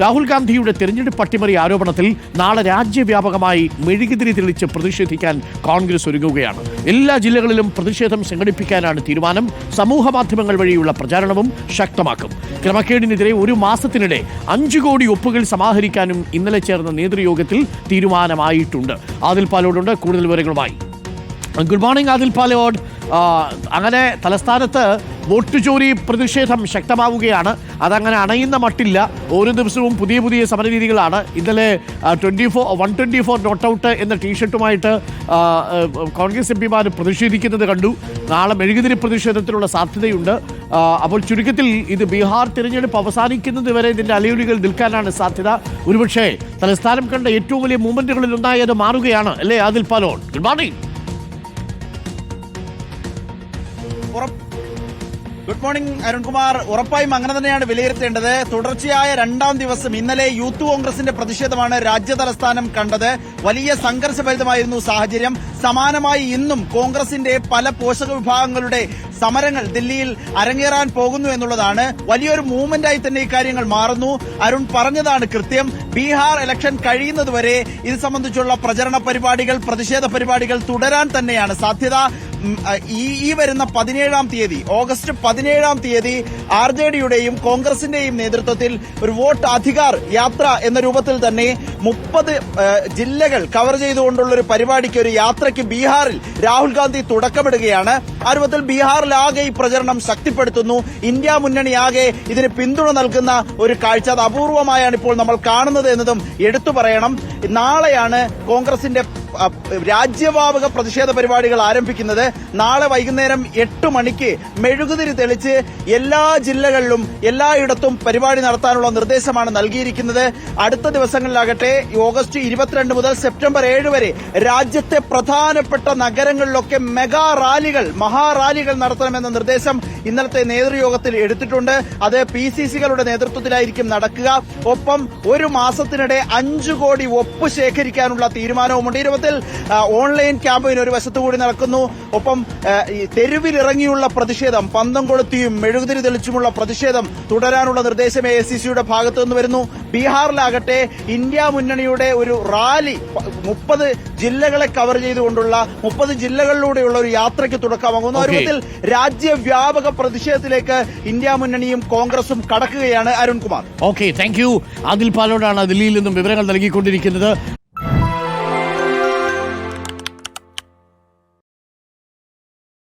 രാഹുൽ ഗാന്ധിയുടെ തെരഞ്ഞെടുപ്പ് അട്ടിമറി ആരോപണത്തിൽ നാളെ രാജ്യവ്യാപകമായി മെഴുകുതിരി തെളിച്ച് പ്രതിഷേധിക്കാൻ കോൺഗ്രസ് ഒരുങ്ങുകയാണ്. എല്ലാ ജില്ലകളിലും പ്രതിഷേധം സംഘടിപ്പിക്കാനാണ് തീരുമാനം. സമൂഹ മാധ്യമങ്ങൾ വഴിയുള്ള പ്രചാരണവും ശക്തമാക്കും. ക്രമക്കേടിനെതിരെ ഒരു മാസത്തിനിടെ അഞ്ചു കോടി ഒപ്പുകൾ സമാഹരിക്കാനും ഇന്നലെ ചേർന്ന നേതൃയോഗത്തിൽ തീരുമാനമായിട്ടുണ്ട്. ആദിൽ പാലോടുണ്ട് കൂടുതൽ വിവരങ്ങളുമായി. Good morning Adil Palode. അങ്ങനെ തലസ്ഥാനത്ത് വോട്ട് ചോരി പ്രതിഷേധം ശക്തമാവുകയാണ്. അതങ്ങനെ അണയുന്ന മട്ടില്ല. ഓരോ ദിവസവും പുതിയ പുതിയ സമരരീതികളാണ്. ഇന്നലെ twenty four one twenty four not out എന്ന ടീഷർട്ടുമായിട്ട് കോൺഗ്രസ് എം പിമാർ പ്രതിഷേധിക്കുന്നത് കണ്ടു. നാളെ മെഴുകുതിരി പ്രതിഷേധത്തിനുള്ള സാധ്യതയുണ്ട്. അപ്പോൾ ചുരുക്കത്തിൽ ഇത് ബീഹാർ തിരഞ്ഞെടുപ്പ് അവസാനിക്കുന്നത് വരെ ഇതിന്റെ അലയുലികൾ നിൽക്കാനാണ് സാധ്യത. ഒരുപക്ഷേ തലസ്ഥാനം കണ്ട ഏറ്റവും വലിയ മൂവ്മെന്റുകളിൽ ഒന്നായി അത് മാറുകയാണ്. അല്ലേ അതിൽ പാലോൺ good morning good morning Arunkumar. ഉറപ്പായും അങ്ങനെ തന്നെയാണ് വിലയിരുത്തേണ്ടത്. തുടർച്ചയായ രണ്ടാം ദിവസം ഇന്നലെ യൂത്ത് കോൺഗ്രസിന്റെ പ്രതിഷേധമാണ് രാജ്യ തലസ്ഥാനം കണ്ടത്. വലിയ സംഘർഷഭരിതമായിരുന്നു സാഹചര്യം. സമാനമായി ഇന്നും കോൺഗ്രസിന്റെ പല പോഷക വിഭാഗങ്ങളുടെ സമരങ്ങൾ ദില്ലിയിൽ അരങ്ങേറാൻ പോകുന്നു എന്നുള്ളതാണ് വലിയൊരു മൂവ്മെന്റായി തന്നെ ഇക്കാര്യങ്ങൾ മാറുന്നു. അരുൺ പറഞ്ഞതാണ് കൃത്യം. ബീഹാർ ഇലക്ഷൻ കഴിയുന്നതുവരെ ഇത് സംബന്ധിച്ചുള്ള പ്രചരണ പരിപാടികൾ പ്രതിഷേധ പരിപാടികൾ തുടരാൻ തന്നെയാണ് സാധ്യത. ഈ ഈ വരുന്ന പതിനേഴാം തീയതി ഓഗസ്റ്റ് പതിനേഴാം തീയതി ആർ ജെ ഡിയുടെയും കോൺഗ്രസിന്റെയും നേതൃത്വത്തിൽ ഒരു വോട്ട് അധികാർ യാത്ര എന്ന രൂപത്തിൽ തന്നെ മുപ്പത് ജില്ലകൾ കവർ ചെയ്തുകൊണ്ടുള്ള ഒരു പരിപാടിക്ക് ഒരു യാത്രയ്ക്ക് ബീഹാറിൽ രാഹുൽ ഗാന്ധി തുടക്കമിടുകയാണ്. ആ രൂപത്തിൽ ബീഹാറിലാകെ ഈ പ്രചരണം ശക്തിപ്പെടുത്തുന്നു. ഇന്ത്യ മുന്നണിയാകെ ഇതിന് പിന്തുണ നൽകുന്ന ഒരു കാഴ്ച. അത് അപൂർവമായാണ് ഇപ്പോൾ നമ്മൾ കാണുന്നത് എന്നതും എടുത്തു പറയണം. നാളെയാണ് കോൺഗ്രസിന്റെ രാജ്യവ്യാപക പ്രതിഷേധ പരിപാടികൾ ആരംഭിക്കുന്നത് നാളെ വൈകുന്നേരം എട്ട് മണിക്ക്. മെഴുകുതിരി തെളിച്ച് എല്ലാ ജില്ലകളിലും എല്ലായിടത്തും പരിപാടി നടത്താനുള്ള നിർദ്ദേശമാണ് നൽകിയിരിക്കുന്നത്. അടുത്ത ദിവസങ്ങളിലാകട്ടെ ഓഗസ്റ്റ് ഇരുപത്തിരണ്ട് മുതൽ സെപ്റ്റംബർ ഏഴ് വരെ രാജ്യത്തെ പ്രധാനപ്പെട്ട നഗരങ്ങളിലൊക്കെ മെഗാ റാലികൾ മഹാറാലികൾ നടത്തണമെന്ന നിർദ്ദേശം ഇന്നലത്തെ നേതൃയോഗത്തിൽ എടുത്തിട്ടുണ്ട്. അത് പി സി സികളുടെ നേതൃത്വത്തിലായിരിക്കും നടക്കുക. ഒപ്പം ഒരു മാസത്തിനിടെ അഞ്ചു കോടി ഒപ്പ് ശേഖരിക്കാനുള്ള തീരുമാനവുമുണ്ട്. ആ, ഓൺലൈൻ ക്യാമ്പയിൻ ഒരു വശത്തു കൂടി നടക്കുന്നു. ഒപ്പം തെരുവിലിറങ്ങിയുള്ള പ്രതിഷേധം പന്തം കൊളുത്തിയും മെഴുകുതിരി തെളിച്ചുമുള്ള പ്രതിഷേധം തുടരാനുള്ള നിർദ്ദേശം എ സി സിയുടെ ഭാഗത്തു നിന്ന് വരുന്നു. ബീഹാറിലാകട്ടെ ഇന്ത്യ മുന്നണിയുടെ ഒരു റാലി മുപ്പത് ജില്ലകളെ കവർ ചെയ്തുകൊണ്ടുള്ള മുപ്പത് ജില്ലകളിലൂടെയുള്ള ഒരു യാത്രയ്ക്ക് തുടക്കമാകുന്നു. രൂപത്തിൽ രാജ്യവ്യാപക പ്രതിഷേധത്തിലേക്ക് ഇന്ത്യ മുന്നണിയും കോൺഗ്രസും കടക്കുകയാണ് Arunkumar. Okay thank you. Adil പാലോടാണ് ദില്ലിയിൽ നിന്നും വിവരങ്ങൾ നൽകിക്കൊണ്ടിരിക്കുന്നത്.